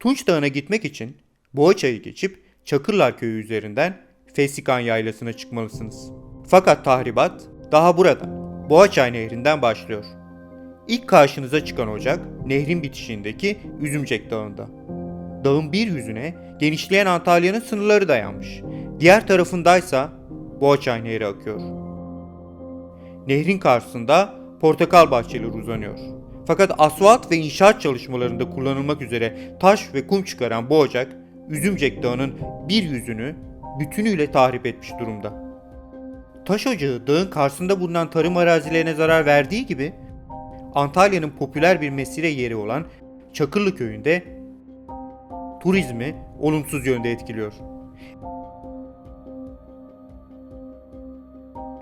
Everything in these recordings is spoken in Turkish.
Tunç Dağı'na gitmek için Boğaçay'ı geçip Çakırlar Köyü üzerinden Fesikan Yaylası'na çıkmalısınız. Fakat tahribat daha burada. Boğaçay Nehri'nden başlıyor. İlk karşınıza çıkan ocak nehrin bitişiğindeki Üzümcek Dağı'nda. Dağın bir yüzüne genişleyen Antalya'nın sınırları dayanmış. Diğer tarafındaysa Boğaçay Nehri akıyor. Nehrin karşısında portakal bahçeleri uzanıyor. Fakat asfalt ve inşaat çalışmalarında kullanılmak üzere taş ve kum çıkaran bu ocak, Üzümcek Dağı'nın bir yüzünü bütünüyle tahrip etmiş durumda. Taş ocağı dağın karşısında bulunan tarım arazilerine zarar verdiği gibi, Antalya'nın popüler bir mesire yeri olan Çakırlı Köyü'nde turizmi olumsuz yönde etkiliyor.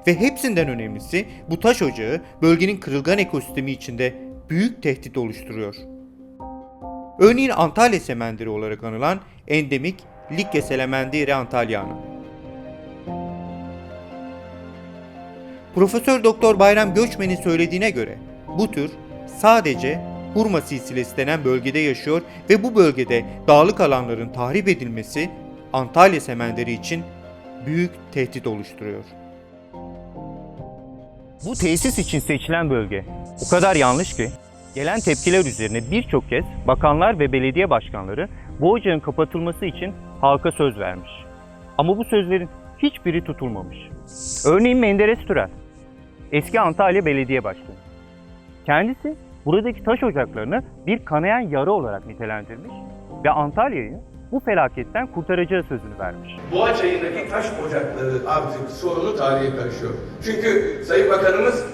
Ve hepsinden önemlisi bu taş ocağı bölgenin kırılgan ekosistemi içinde büyük tehdit oluşturuyor. Örneğin Antalya semenderi olarak anılan endemik Likya selemendire antalyana. Profesör Doktor Bayram Göçmen'in söylediğine göre bu tür sadece Hurma silsilesi denen bölgede yaşıyor ve bu bölgede dağlık alanların tahrip edilmesi Antalya semenderi için büyük tehdit oluşturuyor. Bu tesis için seçilen bölge o kadar yanlış ki gelen tepkiler üzerine birçok kez bakanlar ve belediye başkanları bu ocağın kapatılması için halka söz vermiş. Ama bu sözlerin hiçbiri tutulmamış. Örneğin Menderes Türel, eski Antalya Belediye Başkanı. Kendisi buradaki taş ocaklarını bir kanayan yara olarak nitelendirmiş ve Antalya'yı bu felaketten kurtaracağı sözünü vermiş. Boğa çayındaki taş ocakları artık sorunu tarihe karışıyor. Çünkü Sayın Bakanımız,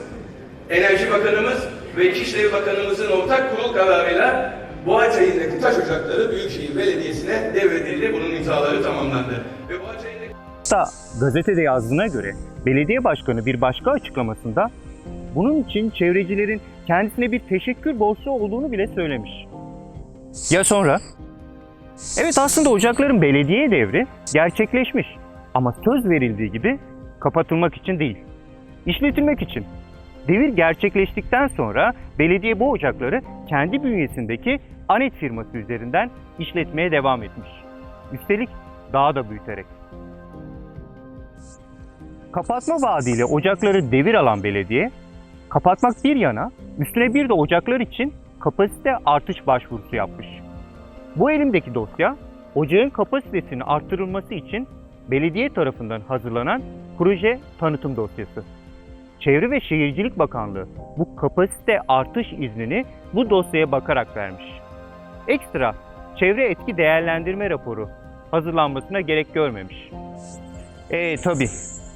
Enerji Bakanımız ve İçişleri Bakanımızın ortak kurul kararıyla Boğa çayındaki taş ocakları Büyükşehir Belediyesi'ne devredildi. Bunun imzaları tamamlandı. Ve Boğa çayındaki Hatta gazetede yazdığına göre belediye başkanı bir başka açıklamasında bunun için çevrecilerin kendisine bir teşekkür borçlu olduğunu bile söylemiş. Ya sonra? Evet aslında ocakların belediye devri gerçekleşmiş ama söz verildiği gibi kapatılmak için değil, işletilmek için. Devir gerçekleştikten sonra belediye bu ocakları kendi bünyesindeki Anet firması üzerinden işletmeye devam etmiş. Üstelik daha da büyüterek. Kapatma vaadiyle ocakları devir alan belediye, kapatmak bir yana üstüne bir de ocaklar için kapasite artış başvurusu yapmış. Bu elimdeki dosya, ocağın kapasitesinin arttırılması için belediye tarafından hazırlanan proje tanıtım dosyası. Çevre ve Şehircilik Bakanlığı bu kapasite artış iznini bu dosyaya bakarak vermiş. Ekstra çevre etki değerlendirme raporu hazırlanmasına gerek görmemiş. E tabi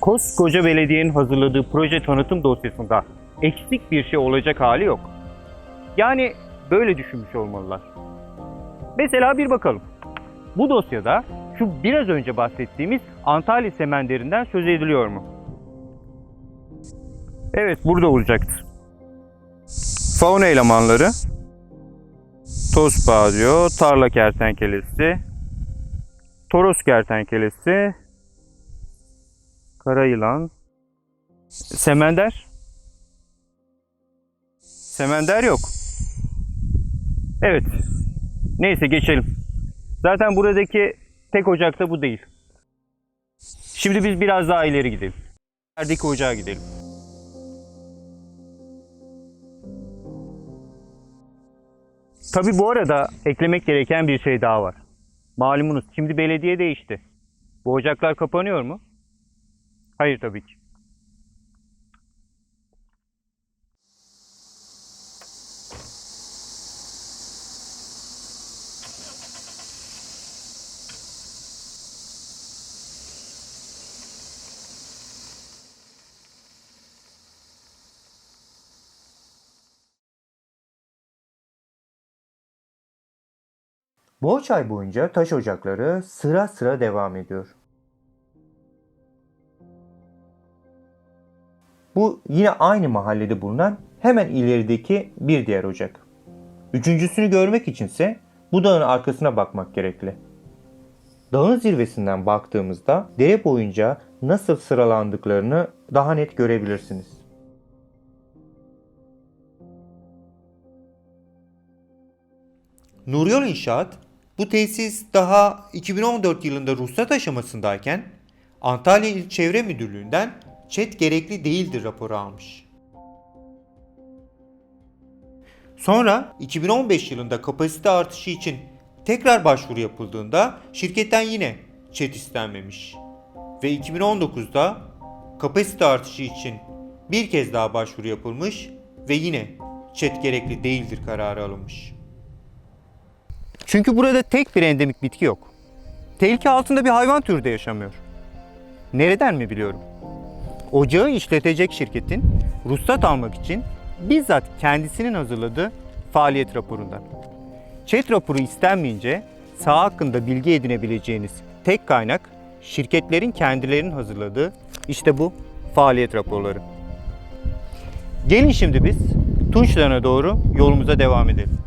koskoca belediyenin hazırladığı proje tanıtım dosyasında eksik bir şey olacak hali yok. Yani böyle düşünmüş olmalılar. Mesela bir bakalım. Bu dosyada şu biraz önce bahsettiğimiz Antalya semenderinden söz ediliyor mu? Evet burada olacaktır. Fauna elemanları Tosbağa diyor, tarla kertenkelesi, toros kertenkelesi, kara yılan, semender. Semender yok. Evet. Neyse geçelim. Zaten buradaki tek ocak da bu değil. Şimdi biz biraz daha ileri gidelim. Yerdeki ocağa gidelim. Tabi bu arada eklemek gereken bir şey daha var. Malumunuz şimdi belediye değişti. Bu ocaklar kapanıyor mu? Hayır tabii ki. Boğaçay boyunca taş ocakları sıra sıra devam ediyor. Bu yine aynı mahallede bulunan hemen ilerideki bir diğer ocak. Üçüncüsünü görmek içinse bu dağın arkasına bakmak gerekli. Dağın zirvesinden baktığımızda dere boyunca nasıl sıralandıklarını daha net görebilirsiniz. Nuryol İnşaat Bu tesis daha 2014 yılında ruhsat aşamasındayken Antalya İl Çevre Müdürlüğü'nden ÇED gerekli değildir raporu almış. Sonra 2015 yılında kapasite artışı için tekrar başvuru yapıldığında şirketten yine ÇED istenmemiş. Ve 2019'da kapasite artışı için bir kez daha başvuru yapılmış ve yine ÇED gerekli değildir kararı alınmış. Çünkü burada tek bir endemik bitki yok. Tehlike altında bir hayvan türü de yaşamıyor. Nereden mi biliyorum? Ocağı işletecek şirketin ruhsat almak için bizzat kendisinin hazırladığı faaliyet raporundan. ÇED raporu istenmeyince saha hakkında bilgi edinebileceğiniz tek kaynak şirketlerin kendilerinin hazırladığı işte bu faaliyet raporları. Gelin şimdi biz Tunçlarına doğru yolumuza devam edelim.